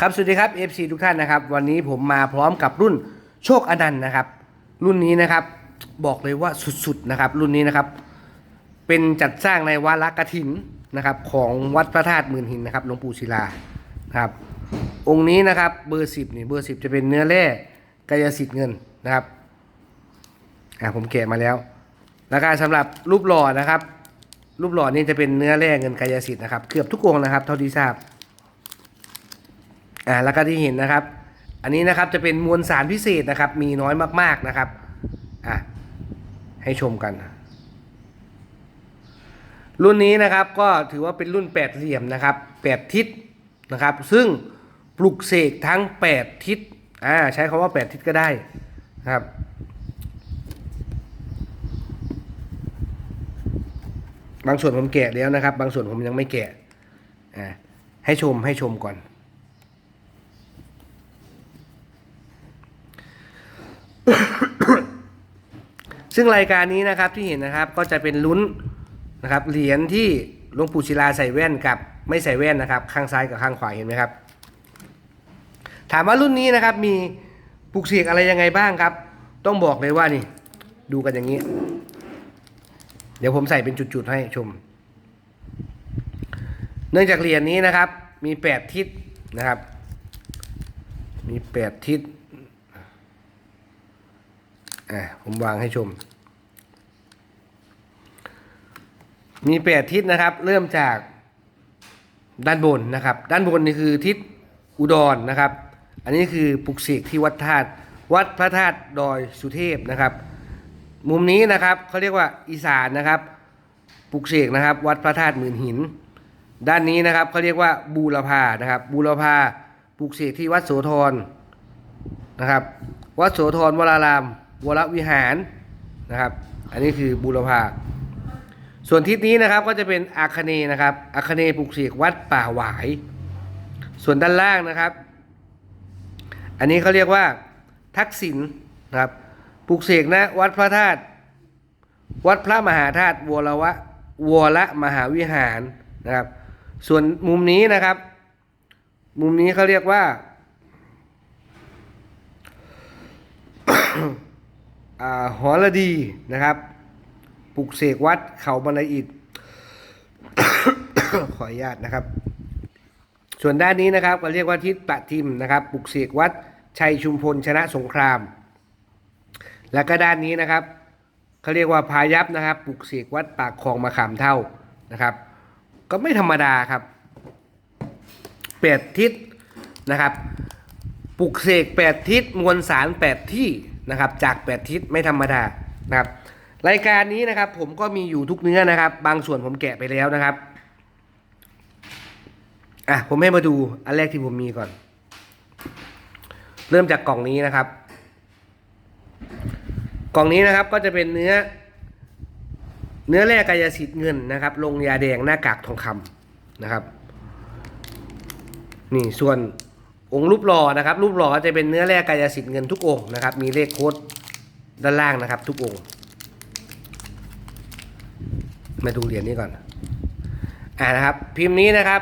ครับสวัสดีครับ FC ทุกท่านนะครับ วันนี้ผมมาพร้อมกับรุ่นโชคอนันต์นะครับ รุ่นนี้นะครับบอกเลยว่าสุดๆนะครับ รุ่นนี้นะครับ เป็นจัดสร้างในวาระกฐินนะครับ ของวัดพระธาตุหมื่นหินนะครับหลวงปู่ศิลานะครับ องค์นี้นะครับเบอร์สิบนี่เบอร์สิบจะเป็นเนื้อแร่กายสิทธิ์เงินนะครับอ่าผมแกะมาแล้วราคาสำหรับรูปหล่อนะครับ รูปหล่อนี่จะเป็นเนื้อแร่เงินกายสิทธิ์นะครับเกือบทุกองนะครับ เท่าที่ทราบ อ่าแล้วก็ที่เห็นนะครับ อันนี้นะครับจะเป็นมวลสารพิเศษนะครับ มีน้อยมากๆนะครับอะให้ชมกัน รุ่นนี้นะครับก็ถือว่าเป็นรุ่น8เหลี่ยมนะครับ8ทิศนะครับ ซึ่งปลุกเสกทั้ง8ทิศอ่าใช้คำว่า8ทิศก็ได้นะครับบางส่วนผมแกะแล้วนะครับ บางส่วนผมยังไม่แกะอ่าให้ชมให้ชมก่อน ซึ่งรายการนี้นะครับที่เห็นนะครับก็จะเป็นลุ้นนะครับเหรียญที่หลวงปู่ศิลาใส่แว่นกับไม่ใส่แว่นนะครับ ข้างซ้ายกับข้างขวาเห็นไหมครับ ถามว่ารุ่นนี้นะครับมีปลุกเสกอะไรยังไงบ้างครับ ต้องบอกเลยว่านี่ ดูกันอย่างนี้ เดี๋ยวผมใส่เป็นจุดๆให้ชม เนื่องจากเหรียญนี้นะครับ มีแปดทิศนะครับ มีแปดทิศ อะผมวางให้ชม มีแปดทิศนะครับ เริ่มจากด้านบนนะครับ ด้านบนนี่คือทิศอุดรนะครับ อันนี้คือปลุกเสกที่วัดธาตุวัดพระธาตุดอยสุเทพนะครับ มุมนี้นะครับเขาเรียกว่าอีสานนะครับปลุกเสกนะครับ วัดพระธาตุหมื่นหิน ด้านนี้นะครับเขาเรียกว่าบูรพานะครับ บูรพาปลุกเสกที่วัดโสธรนะครับ วัดโสธรวราราม วรวิหารนะครับ อันนี้คือบูรพาส่วนทิศนี้นะครับก็จะเป็นอาคเนนะครับอาคเนปลุกเสกวัดป่าหวาย ส่วนด้านล่างนะครับ อันนี้เขาเรียกว่าทักษิณนะครับปลุกเสกนะวัดพระธาตุวัดพระมหาธาตุวรวะวรมหาวิหารนะครับ ส่วนมุมนี้นะครับ มุมนี้เขาเรียกว่า หอระดีนะครับปลุกเสกวัดเขาบันไดอิฐขออนุญาตนะครับ ส่วนด้านนี้นะครับก็เรียกว่าทิศปะทิมนะครับปลุกเสกวัดชัยชุมพลชนะสงคราม แล้วก็ด้านนี้นะครับเขาเรียกว่าพายัพนะครับปลุกเสกวัดปากคลองมะขามเท่านะครับ ก็ไม่ธรรมดาครับแปดทิศนะครับปลุกเสกแปดทิศมวลสารแปดที่ นะครับ จากแปดทิศไม่ธรรมดานะครับ รายการนี้นะครับ ผมก็มีอยู่ทุกเนื้อนะครับ บางส่วนผมแกะไปแล้วนะครับอะผมให้มาดูอันแรกที่ผมมีก่อน เริ่มจากกล่องนี้นะครับ กล่องนี้นะครับก็จะเป็นเนื้อ เนื้อแร่กายสิทธิ์เงินนะครับ ลงยาแดงหน้ากากทองคำนะครับ นี่ส่วน องค์รูปหล่อนะครับรูปหล่อจะเป็นเนื้อแร่กายสิทธิ์เงินทุกองค์นะครับ มีเลขโค้ดด้านล่างนะครับ ทุกองค์ มาดูเหรียญนี้ก่อนอ่านะครับ พิมพ์นี้นะครับ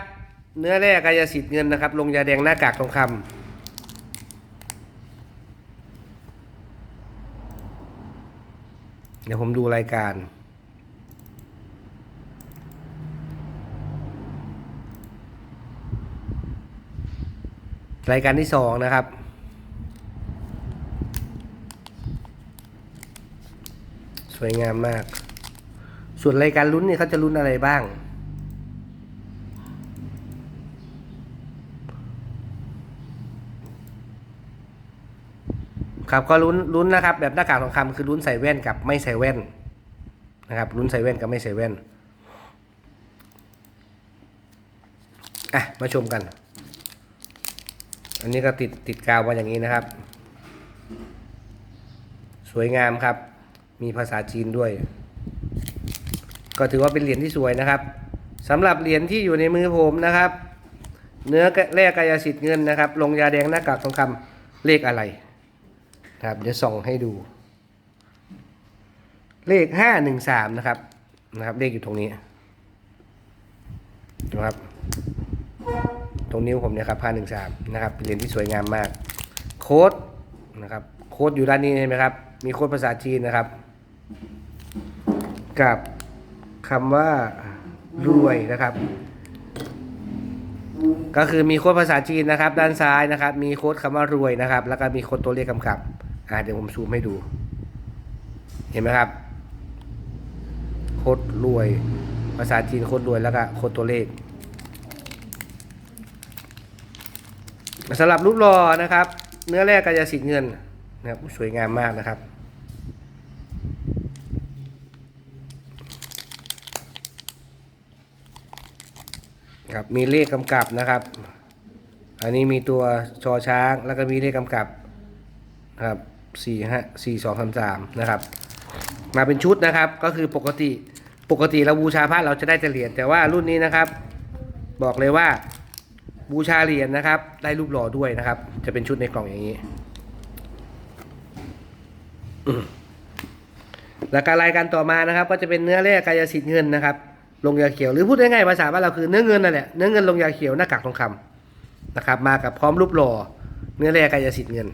เนื้อแร่กายสิทธิ์เงินนะครับ ลงยาแดงหน้ากากทองคำเดี๋ยวผมดูรายการ รายการที่สองนะครับ สวยงามมาก ส่วนรายการลุ้นเนี่ยเขาจะลุ้นอะไรบ้าง ครับก็ลุ้นลุ้นนะครับ แบบหน้ากากทองคำคือลุ้นใส่แว่นกับไม่ใส่แว่นนะครับลุ้นใส่แว่นกับไม่ใส่แว่นอะมาชมกัน อันนี้ก็ติดติดกาวมาอย่างนี้นะครับ สวยงามครับ มีภาษาจีนด้วย ก็ถือว่าเป็นเหรียญที่สวยนะครับสำหรับเหรียญที่อยู่ในมือผมนะครับ เนื้อแร่กายสิทธิ์เงินนะครับ ลงยาแดงหน้ากากทองคำเลขอะไรนะครับเดี๋ยวส่องให้ดู เลขห้าหนึ่งสามนะครับนะครับ เลขอยู่ตรงนี้นะครับ รงนิ้วผมเนี่ยครับห้าหนึ่งสามนะครับเป็นเหรียญที่สวยงามมาก โค้ดนะครับโค้ดอยู่ด้านนี้เห็นไหมครับ มีโค้ดภาษาจีนนะครับ กับคำว่ารวยนะครับ ก็คือมีโค้ดภาษาจีนนะครับ ด้านซ้ายนะครับ มีโค้ดคำว่ารวยนะครับ แล้วก็มีโค้ดตัวเลขกำกับอ่าเดี๋ยวผมซูมให้ดู เห็นไหมครับ โค้ดรวย ภาษาจีนโค้ดรวยแล้วก็โค้ดตัวเลข สำหรับรูปรอนะครับ เนื้อแร่กายสิทธิ์เงินนะครับสวยงามมากนะครับ ครับมีเลขกำกับนะครับ อันนี้มีตัวชอช้างแล้วก็มีเลขกำกับนะครับสี่ห้าสี่สองสามสามนะครับ มาเป็นชุดนะครับก็คือปกติปกติเราบูชาพระเราจะได้แต่เหรียญแต่ว่ารุ่นนี้นะครับ บอกเลยว่า บูชาเหรียญนะครับ ได้รูปหล่อด้วยนะครับ จะเป็นชุดในกล่องอย่างนี้แล้วการรายการต่อมานะครับ ก็จะเป็นเนื้อแร่กายสิทธิ์เงินนะครับลงยาเขียวหรือพูดง่ายๆภาษาบ้านเราคือเนื้อเงินนั่นแหละเนื้อเงินลงยาเขียวหน้ากากทองคำนะครับ มากับพร้อมรูปหล่อเนื้อแร่กายสิทธิ์เงิน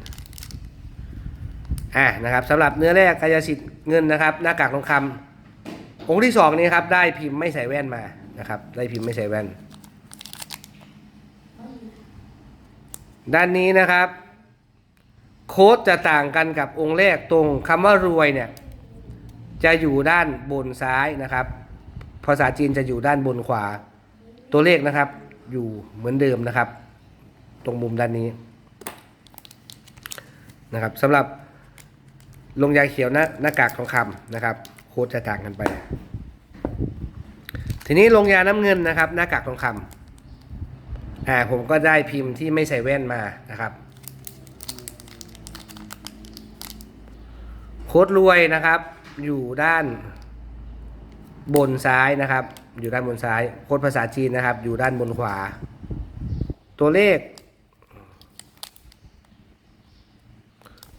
อ่านะครับสำหรับเนื้อแร่กายสิทธิ์เงินนะครับ หน้ากากทองคำองค์ที่สองนี้ครับได้พิมพ์ไม่ใส่แว่นมานะครับ ได้พิมพ์ไม่ใส่แว่น ด้านนี้นะครับ โค้ดจะต่างกันกับองค์แรกตรงคำว่ารวยเนี่ยจะอยู่ด้านบนซ้ายนะครับ ภาษาจีนจะอยู่ด้านบนขวา ตัวเลขนะครับ อยู่เหมือนเดิมนะครับ ตรงมุมด้านนี้นะครับสำหรับลงยาเขียวหน้าหน้ากากทองคำนะครับ โค้ดจะต่างกันไป ทีนี้ลงยาน้ำเงินนะครับ หน้ากากทองคำ อ่าผมก็ได้พิมพ์ที่ไม่ใส่แว่นมานะครับโค้ดรวยนะครับ อยู่ด้านบนซ้ายนะครับ อยู่ด้านบนซ้ายโค้ดภาษาจีนนะครับ อยู่ด้านบนขวา ตัวเลข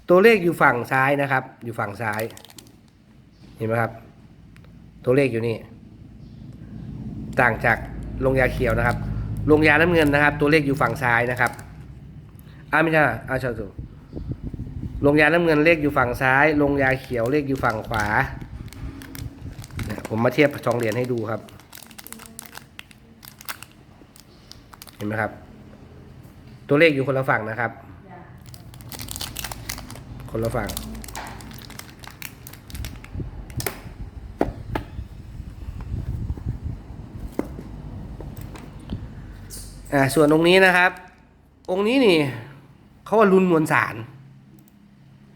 ตัวเลขอยู่ฝั่งซ้ายนะครับ อยู่ฝั่งซ้าย เห็นไหมครับ ตัวเลขอยู่นี่ ต่างจากลงยาเขียวนะครับ ลงยาน้ำเงินนะครับ ตัวเลขอยู่ฝั่งซ้ายนะครับอ่าไม่ใช่อ่าใช่ถูกลงยาน้ำเงินเลขอยู่ฝั่งซ้าย ลงยาเขียวเลขอยู่ฝั่งขวา ผมมาเทียบสองเหรียญให้ดูครับ เห็นไหมครับ ตัวเลขอยู่คนละฝั่งนะครับ คนละฝั่ง อ่าส่วนองค์นี้นะครับ องค์นี้นี่เขาว่ารุนมวลสาร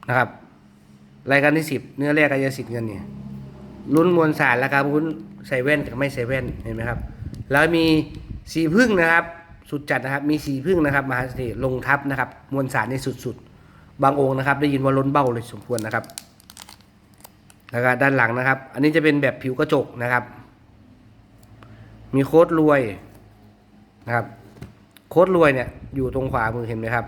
นะครับ รายการที่สิบเนื้อแรกกายสิทธิ์เงินเนี่ยลุ้นมวลสารราคาพุ้นใส่แว่นกับไม่ใส่แว่นเห็นไหมครับ แล้วมีสีพึ่งนะครับ สุดจัดนะครับ มีสีพึ่งนะครับมหาเสน่ห์ลงทับนะครับ มวลสารในสุดๆ บางองค์นะครับ ได้ยินว่าล้นเบ้าเลยสมควรนะครับแล้วก็ด้านหลังนะครับ อันนี้จะเป็นแบบผิวกระจกนะครับ มีโค้ดรวยนะครับ ค้ดรวยเนี่ยอยู่ตรงขวามือเห็นไหมครับ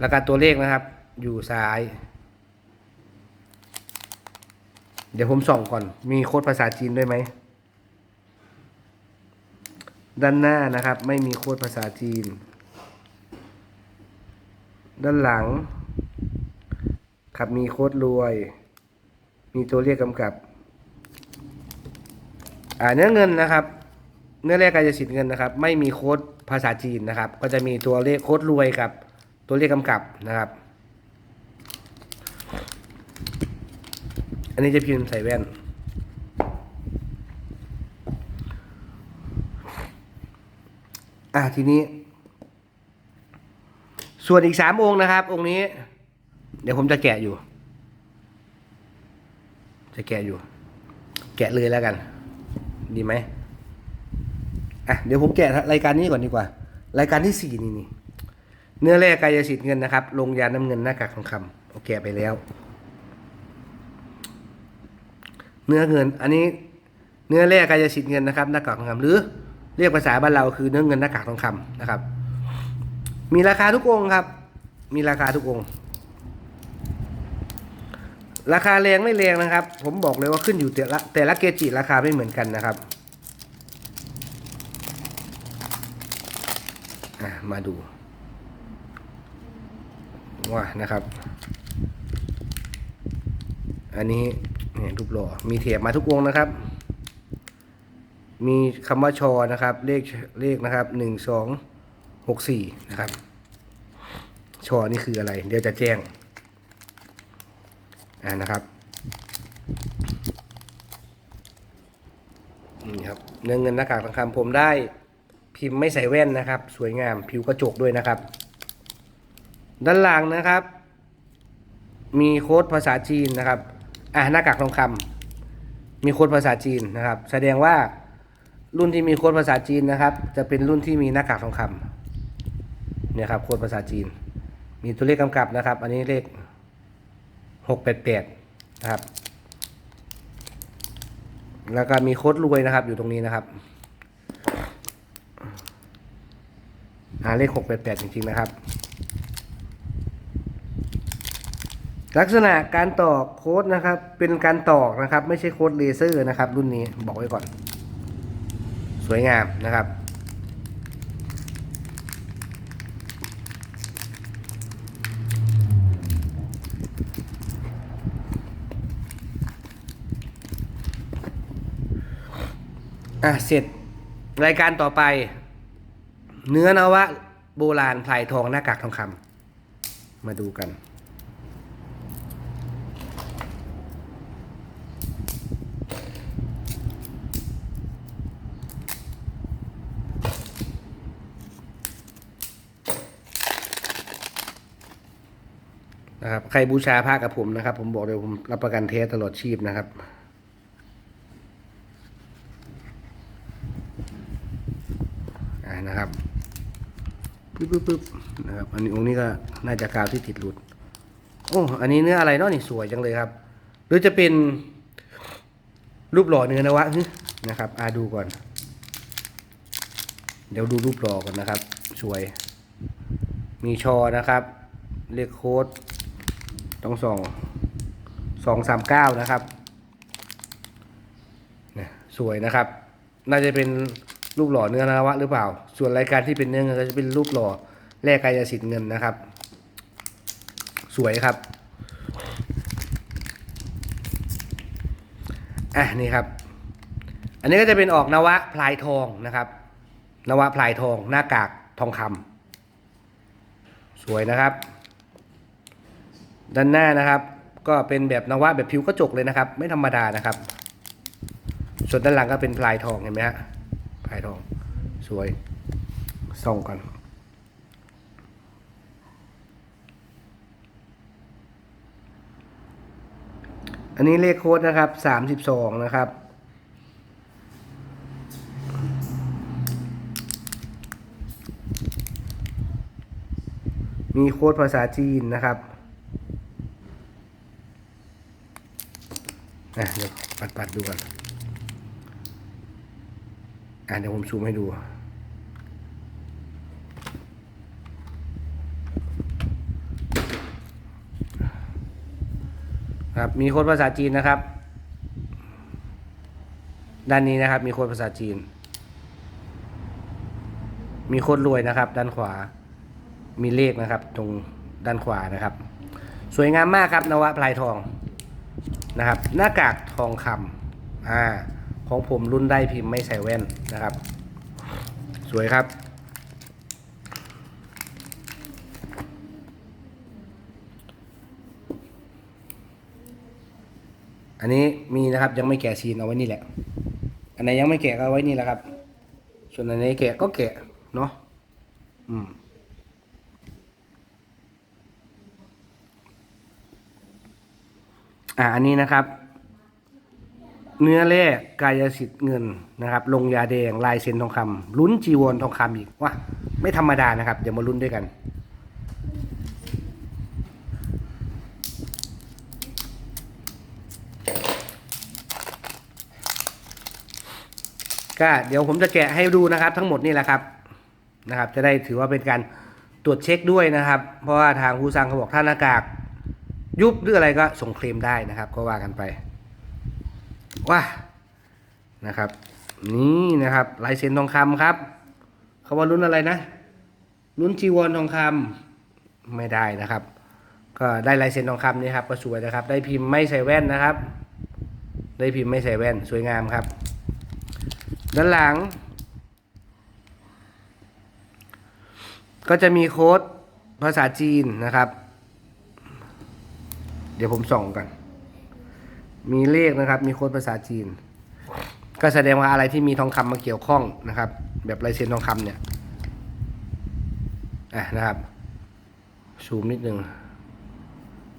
แล้วก็ตัวเลขนะครับ อยู่ซ้าย เดี๋ยวผมส่องก่อน มีโค้ดภาษาจีนด้วยไหม ด้านหน้านะครับ ไม่มีโค้ดภาษาจีน ด้านหลัง ครับมีโค้ดรวย มีตัวเลขกำกับ อ่าเนื้อเงินนะครับ เนื้อแรกกายสิทธิ์เงินนะครับ ไม่มีโค้ดภาษาจีนนะครับ ก็จะมีตัวเลขโค้ดรวยกับตัวเลขกำกับนะครับ อันนี้จะพิมพ์ใส่แว่น อะทีนี้ ส่วนอีกสามองค์นะครับ องค์นี้ เดี๋ยวผมจะแกะอยู่ จะแกะอยู่ แกะเลยแล้วกัน ดีไหม อะเดี๋ยวผมแกะรายการนี้ก่อนดีกว่า รายการที่สี่นี่นี่เนื้อแร่กายสิทธิ์เงินนะครับลงยาน้ำเงินหน้ากากทองคำโอเคไปแล้ว เนื้อเงิน อันนี้เนื้อแร่กายสิทธิ์เงินนะครับหน้ากากทองคำหรือเรียกภาษาบ้านเราคือเนื้อเงินหน้ากากทองคำนะครับ มีราคาทุกองค์ครับ มีราคาทุกองค์ราคาแรงไม่แรงนะครับ ผมบอกเลยว่าขึ้นอยู่แต่ละแต่ละเกจิราคาไม่เหมือนกันนะครับ อะ มาดูว่านะครับ อันนี้เนี่ยรูปหล่อมีเทียบมาทุกวงนะครับ มีคำว่าชอนะครับ เลขเลขนะครับหนึ่งสองหกสี่นะครับ ชอนี่คืออะไร เดี๋ยวจะแจ้งอ่านะครับนี่ครับเนื้อเงินหน้ากากทองคำผมได้ พิมพ์ไม่ใส่แว่นนะครับ สวยงามผิวกระจกด้วยนะครับ ด้านหลังนะครับ มีโค้ดภาษาจีนนะครับอ่าหน้ากากทองคำมีโค้ดภาษาจีนนะครับ แสดงว่ารุ่นที่มีโค้ดภาษาจีนนะครับ จะเป็นรุ่นที่มีหน้ากากทองคำเนี่ยครับโค้ดภาษาจีน มีตัวเลขกำกับนะครับ อันนี้เลขหกแปดแปดนะครับ แล้วก็มีโค้ดรวยนะครับอยู่ตรงนี้นะครับาเลขหกแปดแปดจริง ๆ นะครับ ลักษณะการตอกโค้ดนะครับ เป็นการตอกนะครับ ไม่ใช่โค้ดเลเซอร์นะครับ รุ่นนี้บอกไว้ก่อน สวยงามนะครับอะเสร็จรายการต่อไป เนื้อนวะ โบราณพลายทองหน้ากากทองคำมาดูกัน นะครับ ใครบูชาผ้ากับผมนะครับ ผมบอกเลยผมรับประกันเทสตลอดชีพนะครับ อ่านะครับ ปึ๊บปึ๊บปึ๊บนะครับอันนี้องค์นี้ก็น่าจะกาวที่ติดหลุดโอ้อันนี้เนื้ออะไรเนาะนี่สวยจังเลยครับ หรือจะเป็นรูปหล่อเนื้อนวะนะครับอาดูก่อน เดี๋ยวดูรูปหล่อก่อนนะครับ สวย มีชอนะครับ เลขโค้ดต้องสองสองสามเก้านะครับนะสวยนะครับ น่าจะเป็น รูปหล่อเนื้อนวะหรือเปล่า ส่วนรายการที่เป็นเนื้อเงินก็จะเป็นรูปหล่อแลกกายสิทธิ์เงินนะครับ สวยครับอะนี่ครับ อันนี้ก็จะเป็นออกนวะพลายทองนะครับ นวะพลายทองหน้ากากทองคำสวยนะครับ ด้านหน้านะครับ ก็เป็นแบบนวะแบบผิวกระจกเลยนะครับ ไม่ธรรมดานะครับ ส่วนด้านหลังก็เป็นพลายทองเห็นไหมฮะ พลายทอง สวย ส่องก่อนอันนี้เลขโค้ดนะครับสามสิบสองนะครับ มีโค้ดภาษาจีนนะครับอะเดี๋ยวปัดปัดดูกัน อะเดี๋ยวผมซูมให้ดู ครับ มีโค้ดภาษาจีนนะครับ ด้านนี้นะครับ มีโค้ดภาษาจีน มีโค้ดรวยนะครับ ด้านขวา มีเลขนะครับ ตรงด้านขวานะครับ สวยงามมากครับนวะพลายทองนะครับ หน้ากากทองคำอ่า ของผมรุ่นได้พิมพ์ไม่ใส่แว่นนะครับ สวยครับ อันนี้มีนะครับยังไม่แกะซีนเอาไว้นี่แหละ อันไหนยังไม่แกะเอาไว้นี่แหละครับ ส่วนอันไหนแกะก็แกะเนาะอืมอ่าอันนี้นะครับ เนื้อแร่กายสิทธิ์เงินนะครับ ลงยาแดงลายเซ็นทองคำลุ้นจีวรทองคำอีกว่าไม่ธรรมดานะครับ เดี๋ยวมาลุ้นด้วยกัน ก็เดี๋ยวผมจะแกะให้ดูนะครับ ทั้งหมดนี่แหละครับนะครับ จะได้ถือว่าเป็นการตรวจเช็คด้วยนะครับ เพราะว่าทางผู้สั่งเขาบอกถ้าน้ากากยุบหรืออะไรก็ส่งเคลมได้นะครับ ก็ว่ากันไป ว่านะครับ นี่นะครับลายเซ็นทองคำครับเขาว่ารุ่นอะไรนะลุ้นจีวรทองคำไม่ได้นะครับ ก็ได้ลายเซ็นทองคำนี่ครับก็สวยนะครับ ได้พิมพ์ไม่ใส่แว่นนะครับ ได้พิมพ์ไม่ใส่แว่นสวยงามครับ ด้านหลัง ก็จะมีโค้ดภาษาจีนนะครับ เดี๋ยวผมส่องกัน มีเลขนะครับ มีโค้ดภาษาจีน ก็แสดงว่าอะไรที่มีทองคำมาเกี่ยวข้องนะครับ แบบลายเซ็นทองคำเนี่ยอะนะครับซูมนิดนึง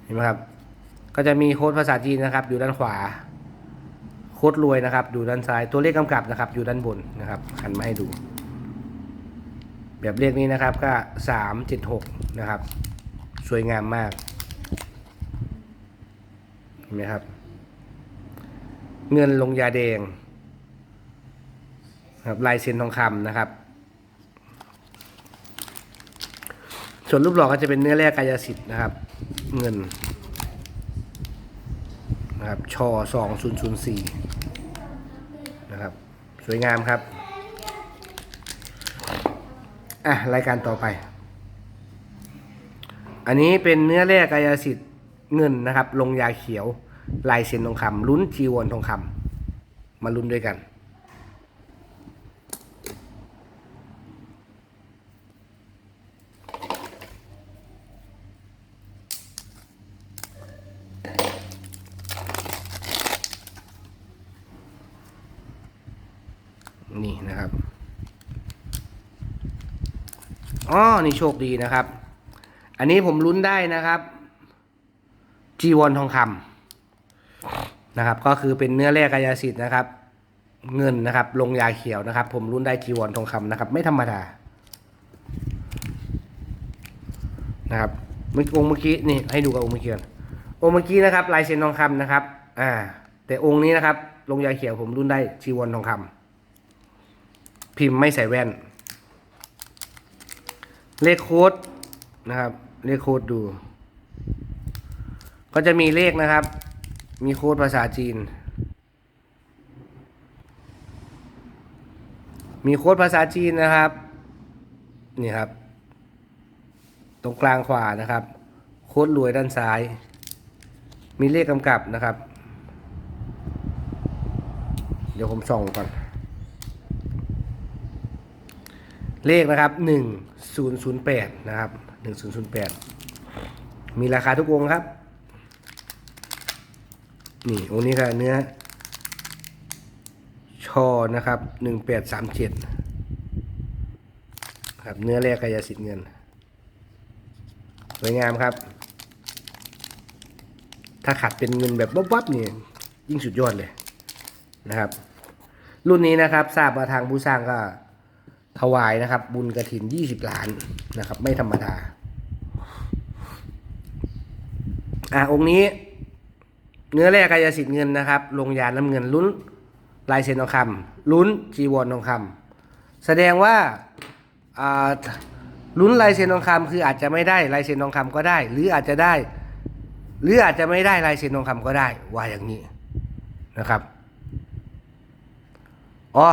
เห็นไหมครับ ก็จะมีโค้ดภาษาจีนนะครับ อยู่ด้านขวา โค้ดรวยนะครับ อยู่ด้านซ้ายตัวเลขกำกับนะครับ อยู่ด้านบนนะครับหันมาให้ดู แบบเลขนี้นะครับก็สามเจ็ดหกนะครับ สวยงามมากเห็นไหมครับ เงินลงยาแดงครับลายเซ็นทองคำนะครับ ส่วนรูปหล่อก็จะเป็นเนื้อแร่กายสิทธิ์นะครับ เงินนะครับชอสองศูนย์ศูนย์สี่นะครับ สวยงามครับ อะ รายการต่อไป อันนี้เป็นเนื้อแร่กายสิทธิ์เงินนะครับ ลงยาเขียว ลายเซ็นทองคำลุ้นจีวรทองคำมาลุ้นด้วยกัน นี่นะครับอ๋อนี่โชคดีนะครับ อันนี้ผมลุ้นได้นะครับ จีวรทองคำ นะครับก็คือเป็นเนื้อแร่กายสิทธิ์นะครับ เงินนะครับ ลงยาเขียวนะครับ ผมลุ้นได้จีวรทองคำนะครับ ไม่ธรรมดานะครับเมื่อองค์เมื่อกี้นี่ให้ดูกับองค์เมื่อกี้อนองค์เมื่อกี้นะครับ ลายเซ็นทองคำนะครับ อ่า แต่องค์นี้นะครับ ลงยาเขียวผมรุ่นได้จีวรทองคำพิมพ์ไม่ใส่แว่น เลขโค้ดนะครับ เลขโค้ดดู ก็จะมีเลขนะครับ มีโค้ดภาษาจีน มีโค้ดภาษาจีนนะครับ นี่ครับ ตรงกลางขวานะครับ โค้ดรวยด้านซ้าย มีเลขกำกับนะครับ เดี๋ยวผมส่องก่อน เลขนะครับหนึ่งศูนย์ศูนย์แปดนะครับหนึ่งศูนย์ศูนย์แปดมีราคาทุกวงครับ นี่องค์นี้ค่ะเนื้อ ชอนะครับหนึ่งแปดสามเจ็ดครับเนื้อแรกกายสิทธิ์เงิน สวยงามครับ ถ้าขัดเป็นเงินแบบวับๆนี่ยิ่งสุดยอดเลยนะครับ รุ่นนี้นะครับทราบว่าทางผู้สร้างก็ถวายนะครับ บุญกระถิน20ล้านนะครับ ไม่ธรรมดา อะองค์นี้ เนื้อแร่กายสิทธิ์เงินนะครับลงยาน้ำเงินลุ้นลายเซ็นทองคำลุ้นจีวรทองคำแสดงว่าลุ้นลายเซ็นทองคำคืออาจจะไม่ได้ลายเซ็นทองคำก็ได้ หรืออาจจะได้ หรืออาจจะไม่ได้ลายเซ็นทองคำก็ได้ว่าอย่างนี้นะครับอ๋อ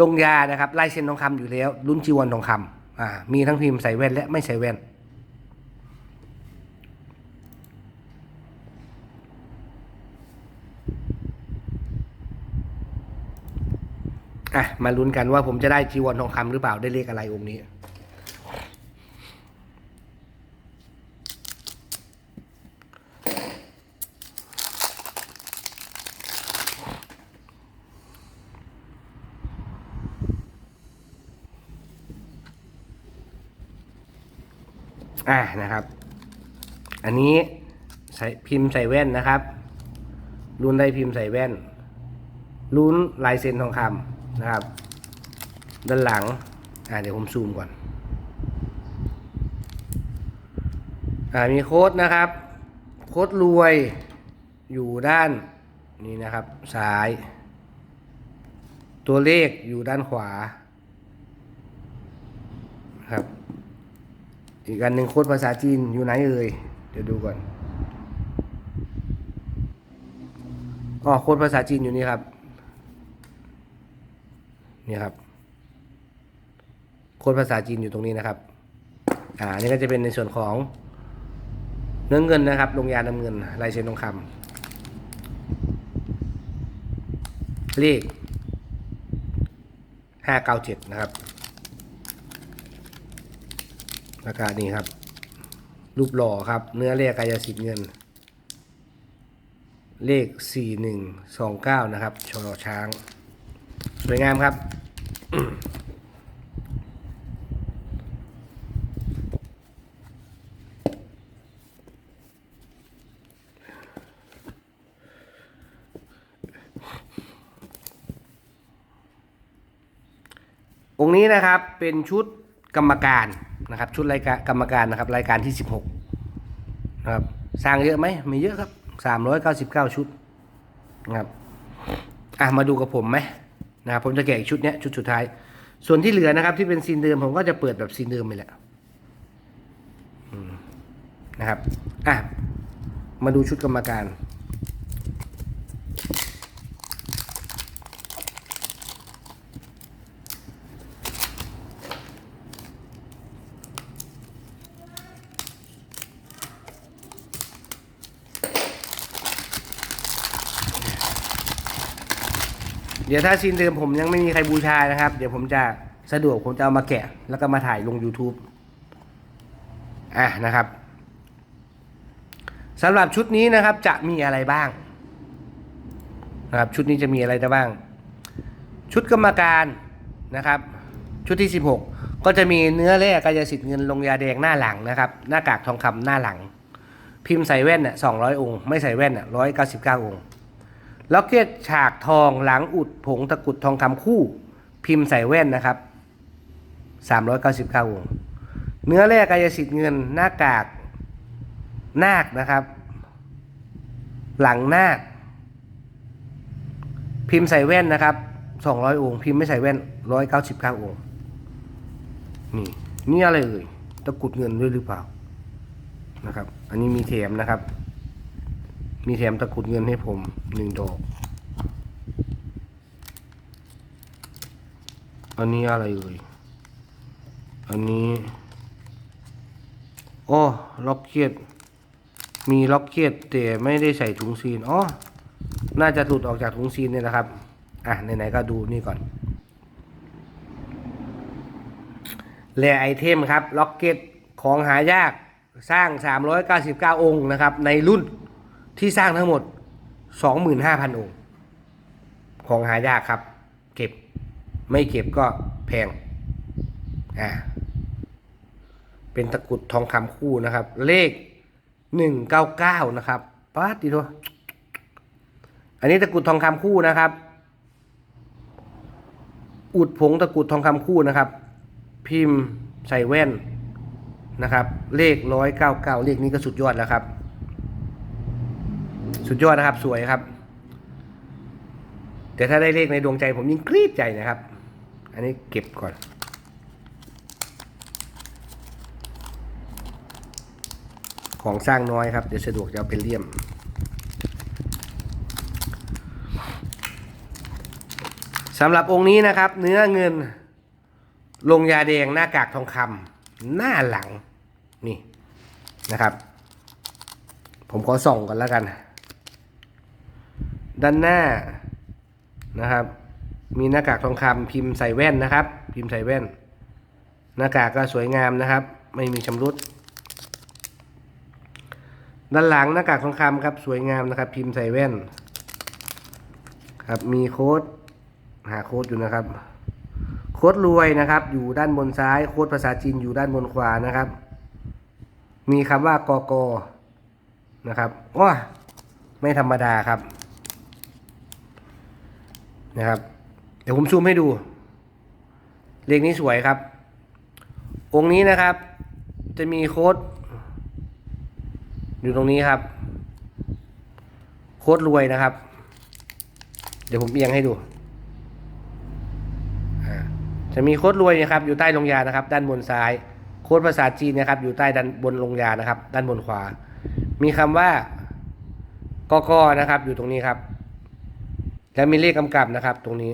ลงยานะครับลายเซ็นทองคำอยู่แล้วลุ้นจีวรทองคำมีทั้งพิมพ์ใส่แว่นและไม่ใส่แว่น อะมาลุ้นกันว่าผมจะได้จีวรทองคำหรือเปล่าได้เลขอะไรองค์นี้อะนะครับ อันนี้ใส่พิมพ์ใส่แว่นนะครับ รุ่นได้พิมพ์ใส่แว่นลุ้นลายเซ็นทองคำ นะครับ ด้านหลังอ่าเดี๋ยวผมซูมก่อนอ่ามีโค้ดนะครับ โค้ดรวยอยู่ด้านนี้นะครับซ้าย ตัวเลขอยู่ด้านขวาครับ อีกอันหนึ่งโค้ดภาษาจีนอยู่ไหนเอ่ยเดี๋ยวดูก่อนอ๋อโค้ดภาษาจีนอยู่นี่ครับ นี่ครับโค้ดภาษาจีนอยู่ตรงนี้นะครับ อ่านนี่ก็จะเป็นในส่วนของเนื้อเงินนะครับ ลงยาน้ำเงินลายเซ็นทองคำเลขห้าเก้าเจ็ดนะครับราคานี้ครับ รูปหล่อครับ เนื้อเลขกายสิทธิ์เงิน เลขสี่หนึ่งสองเก้านะครับชอช้าง สวยงามครับ องค์นี้นะครับเป็นชุดกรรมการนะครับ ชุดรายการกรรมการนะครับ รายการที่ 16นะครับสร้างเยอะไหมไม่เยอะครับ 399 ชุดนะครับอะมาดูกับผมไหม นะครับผมจะแกะอีกชุดเนี้ยชุดสุดท้าย ส่วนที่เหลือนะครับ ที่เป็นซีนเดิมผมก็จะเปิดแบบซีนเดิมไปแหละนะครับอะมาดูชุดกรรมการ ดี๋ยวถ้าซีนเดิมผมยังไม่มีใครบูชานะครับ เดี๋ยวผมจะสะดวกผมจะเอามาแกะ แล้วก็มาถ่ายลง YouTube อะนะครับสำหรับชุดนี้นะครับจะมีอะไรบ้างนะครับชุดนี้จะมีอะไรได้บ้าง ชุดกรรมการนะครับ ชุดที่ 16 ก็จะมีเนื้อแร่กายสิทธิ์เงินลงยาแดงหน้าหลังนะครับ หน้ากากทองคำหน้าหลัง พิมพ์ใส่แว่นน่ะ200อยองค์ ไม่ใส่แว่นน่ะ199องค์ ล็อกเก็ตฉากทองหลังอุดผงตะกุดทองคำคู่ พิมพ์ใส่แว่นนะครับ399วงค์เนื้อแร่กายสิทธิ์เงินหน้ากากนาคนะครับ หลังนาค พิมพ์ใส่แว่นนะครับ200องค์พิมพ์ไม่ใส่แว่น 199องค์นี่นี่อะไรเอ่ยตะกุดเงินด้วยหรือเปล่านะครับ อันนี้มีแถมนะครับ มีแถมตะกุดเงินให้ผมหนึ่งดอก อันนี้อะไรเอ่ย อันนี้อ๋อล็อกเก็ต มีล็อกเก็ตแต่ไม่ได้ใส่ถุงซีน อ๋อ น่าจะหลุดออกจากถุงซีนเนี่ยนะครับ อะ ไหนๆก็ดูนี่ก่อนแลไอเทมครับ ล็อกเก็ตของหายาก สร้าง 399 องค์นะครับ ในรุ่น ที่สร้างทั้งหมด 25,000 องค์ ของหายากครับ เก็บไม่เก็บก็แพง อ่า เป็นตะกุดทองคำคู่นะครับ เลข 199 นะครับป้าดีทัวอันนี้ตะกุดทองคำคู่นะครับ อุดผงตะกุดทองคำคู่นะครับ พิมพ์ใส่แว่นนะครับ เลข 199 เลขนี้ก็สุดยอดแล้วครับ สุดยอดนะครับ สวยครับ แต่ถ้าได้เลขในดวงใจผมยิ่งกรี๊ดใจนะครับ อันนี้เก็บก่อน ของสร้างน้อยครับ เดี๋ยวสะดวกจะเอาเป็นเลี่ยม สำหรับองค์นี้นะครับ เนื้อเงิน ลงยาแดงหน้ากากทองคำหน้าหลังนี่นะครับ ผมขอส่องกันแล้วกัน ด้านหน้านะครับ มีหน้ากากทองคำพิมพ์ใส่แว่นนะครับ พิมพ์ใส่แว่น หน้ากากก็สวยงามนะครับ ไม่มีชำรุด ด้านหลังหน้ากากทองคำครับสวยงามนะครับ พิมพ์ใส่แว่น ครับมีโค้ดหาโค้ดอยู่นะครับ โค้ดรวยนะครับ อยู่ด้านบนซ้ายโค้ดภาษาจีนอยู่ด้านบนขวานะครับ มีคำว่ากกนะครับว้าไม่ธรรมดาครับ นะครับ เดี๋ยวผมซูมให้ดู เลขนี้สวยครับ องค์นี้นะครับ จะมีโค้ด อยู่ตรงนี้ครับ โค้ดรวยนะครับ เดี๋ยวผมเอียงให้ดู จะมีโค้ดรวยนะครับ อยู่ใต้ลงยานะครับ ด้านบนซ้าย โค้ดภาษาจีนนะครับ อยู่ใต้ด้านบนลงยานะครับ ด้านบนขวา มีคำว่ากกนะครับ อยู่ตรงนี้ครับ แล้วมีเลขกำกับนะครับ ตรงนี้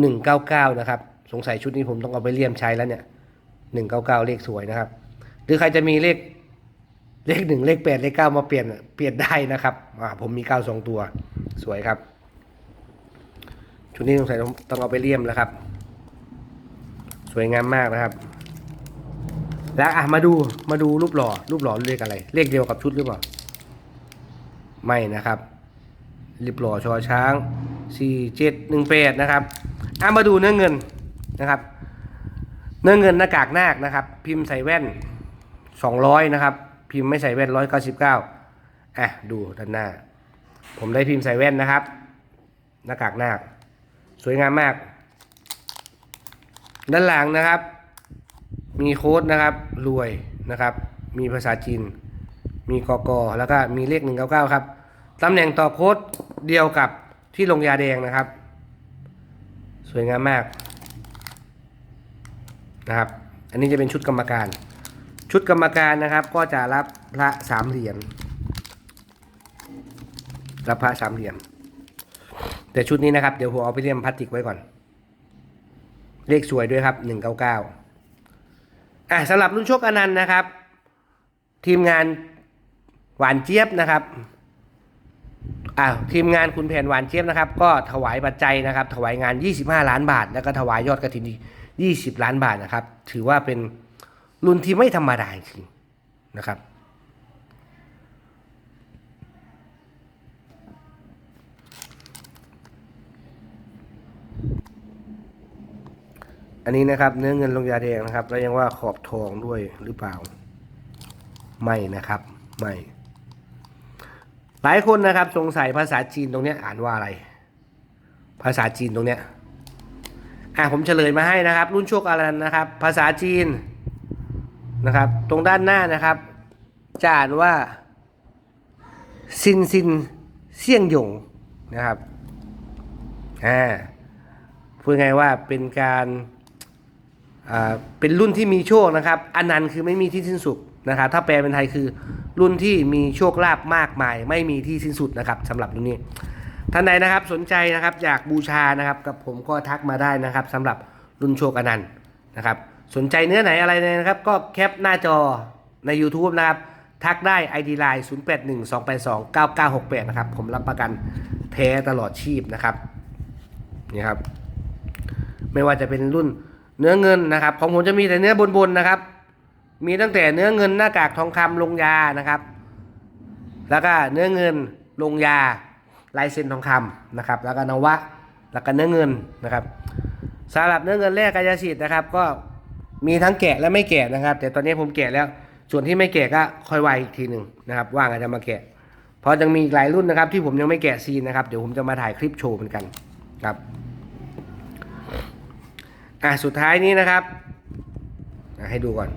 หนึ่งเก้าเก้านะครับ สงสัยชุดนี้ผมต้องเอาไปเลี่ยมใช้แล้วเนี่ยหนึ่งเก้าเก้าเลขสวยนะครับ หรือใครจะมีเลขเลขหนึ่งเลขแปดเลขเก้ามาเปลี่ยนเปลี่ยนได้นะครับผมมีเก้าสองตัวสวยครับ ชุดนี้สงสัยต้องต้องเอาไปเลี่ยมแล้วครับ สวยงามมากนะครับ แล้วอะมาดูมาดูรูปหล่อรูปหล่อเลขอะไร เลขเดียวกับชุดหรือเปล่า ไม่นะครับ รีบหล่อชอช้างสี่เจ็ดหนึ่งแปดนะครับอะมาดูเนื้อเงินนะครับ เนื้อเงินหน้ากากนาคนะครับ พิมพ์ใส่แว่นสองร้อยนะครับ พิมพ์ไม่ใส่แว่นร้อยเก้าสิบเก้าอะดูด้านหน้า ผมได้พิมพ์ใส่แว่นนะครับ หน้ากากนาค สวยงามมาก ด้านหลังนะครับ มีโค้ดนะครับรวยนะครับ มีภาษาจีน มีกกแล้วก็มีเลข 199 ครับ ตำแหน่งต่อโค้ดเดียวกับที่ลงยาแดงนะครับ สวยงามมากนะครับ อันนี้จะเป็นชุดกรรมการ ชุดกรรมการนะครับก็จะรับพระสามเหรียญรับพระสามเหรียญแต่ชุดนี้นะครับ เดี๋ยวผมเอาไปเลี่ยมพลาสติกไว้ก่อน เลขสวยด้วยครับ199อะสำหรับรุ่นโชคอนันต์นะครับ ทีมงานหวานเจี๊ยบนะครับ อ่าทีมงานคุณแผนหวานเจี๊ยบนะครับ ก็ถวายปัจจัยนะครับ ถวายงาน 25 ล้านบาท แล้วก็ถวายยอดกระถินอีก20 ล้านบาทนะครับ ถือว่าเป็นรุ่นที่ไม่ธรรมดาจริงนะครับอันนี้นะครับเนื้อเงินลงยาแดงนะครับ แล้วยังว่าขอบทองด้วยหรือเปล่า ไม่นะครับ ไม่ หลายคนนะครับสงสัยภาษาจีนตรงนี้อ่านว่าอะไร ภาษาจีนตรงนี้อะผมเฉลยมาให้นะครับ รุ่นโชคอรันนะครับ ภาษาจีนนะครับ ตรงด้านหน้านะครับจะอ่านว่าซินซินเซี่ยงหยงนะครับอ่าพูดง่ายว่าเป็นการอ่าเป็นรุ่นที่มีโชคนะครับอนันต์คือไม่มีที่สิ้นสุด นะครับถ้าแปลเป็นไทยคือรุ่นที่มีโชคลาภมากมาย ไม่มีที่สิ้นสุดนะครับสำหรับรุ่นนี้ท่านใดนะครับสนใจนะครับอยากบูชานะครับกับผมก็ทักมาได้นะครับสำหรับรุ่นโชคอนันต์นะครับสนใจเนื้อไหนอะไรเนี่ยนะครับ ก็แคปหน้าจอใน YouTube นะครับ ทักได้ ID Line 0812829968 นะครับ ผมรับประกันแท้ตลอดชีพนะครับนี่ครับ ไม่ว่าจะเป็นรุ่นเนื้อเงินนะครับ ของผมจะมีแต่เนื้อบนๆนะครับ มีตั้งแต่เนื้อเงินหน้ากากทองคำลงยานะครับ แล้วก็เนื้อเงินลงยาลายเซ็นทองคำนะครับ แล้วก็นวะแล้วก็เนื้อเงินนะครับสำหรับเนื้อเงินแรกกายสิทธิ์นะครับ ก็มีทั้งแกะและไม่แกะนะครับ แต่ตอนนี้ผมแกะแล้ว ส่วนที่ไม่แกะก็ค่อยไวอีกทีหนึ่งนะครับ ว่างอาจจะมาแกะ เพราะยังมีอีกหลายรุ่นนะครับ ที่ผมยังไม่แกะซีนนะครับ เดี๋ยวผมจะมาถ่ายคลิปโชว์เหมือนกันครับอะสุดท้ายนี้นะครับให้ดูก่อน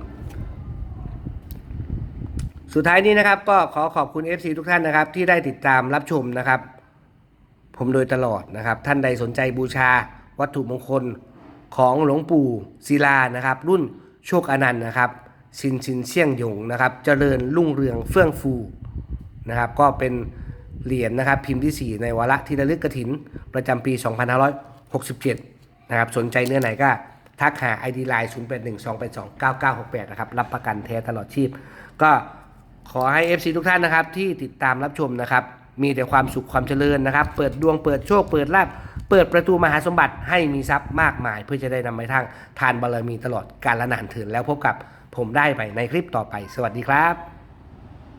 สุดท้ายนี้นะครับก็ขอขอบคุณ FC ทุกท่านนะครับ ที่ได้ติดตามรับชมนะครับ ผมโดยตลอดนะครับ ท่านใดสนใจบูชาวัตถุมงคลของหลวงปู่ศิลานะครับ รุ่นโชคอนันต์นะครับซินซินเซี่ยงหยงนะครับ เจริญรุ่งเรืองเฟื่องฟูนะครับ ก็เป็นเหรียญนะครับ พิมพ์ที่ 4 ในวาระที่ระลึกกระถิน ประจำปี 2567 นะครับ สนใจเนื้อไหนก็ทักหา ID Line 0812829968 นะครับ รับประกันแท้ตลอดชีพ ก็ ขอให้ FC ทุกท่านนะครับที่ติดตามรับชมนะครับ มีแต่ความสุขความเจริญนะครับ เปิดดวงเปิดโชคเปิดลาภเปิดประตูมหาสมบัติให้มีทรัพย์มากมาย เพื่อจะได้นำไปทางทานบารมีตลอดกาลนานเถินแล้วพบกับผมได้ไปในคลิปต่อไป สวัสดีครับ